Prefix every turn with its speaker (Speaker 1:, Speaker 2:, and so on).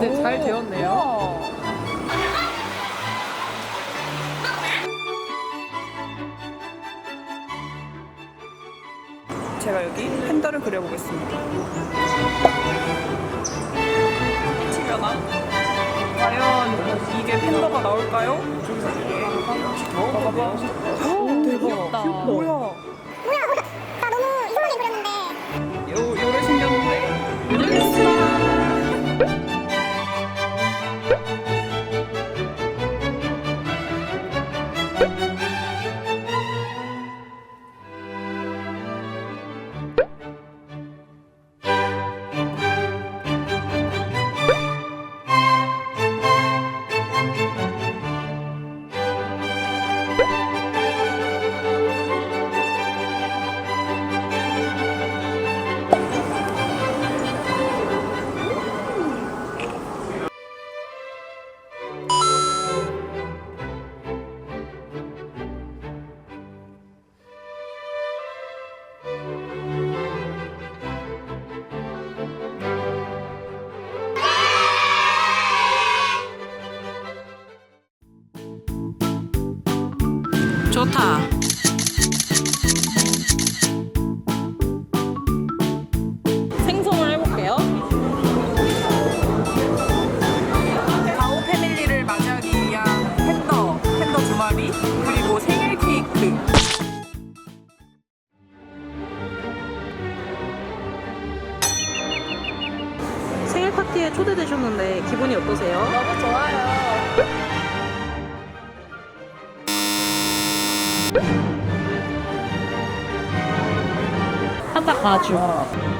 Speaker 1: 근데 잘 되었네요.
Speaker 2: 제가 여기 팬더를 그려보겠습니다. 치려나? 과연 이게 팬더가 나올까요? 봐봐. 오, 대박. 뭐야?
Speaker 3: 뭐야? 나 너무 이상하게
Speaker 2: 그렸는데. 좋다. 생성을 해볼게요. 가오 패밀리를 맞이하기 위한 팬더, 팬더 두 마리, 그리고 생일 케이크.
Speaker 1: 생일 파티에 초대되셨는데 기분이 어떠세요?
Speaker 2: 너무 좋아요.
Speaker 1: 한박 가주.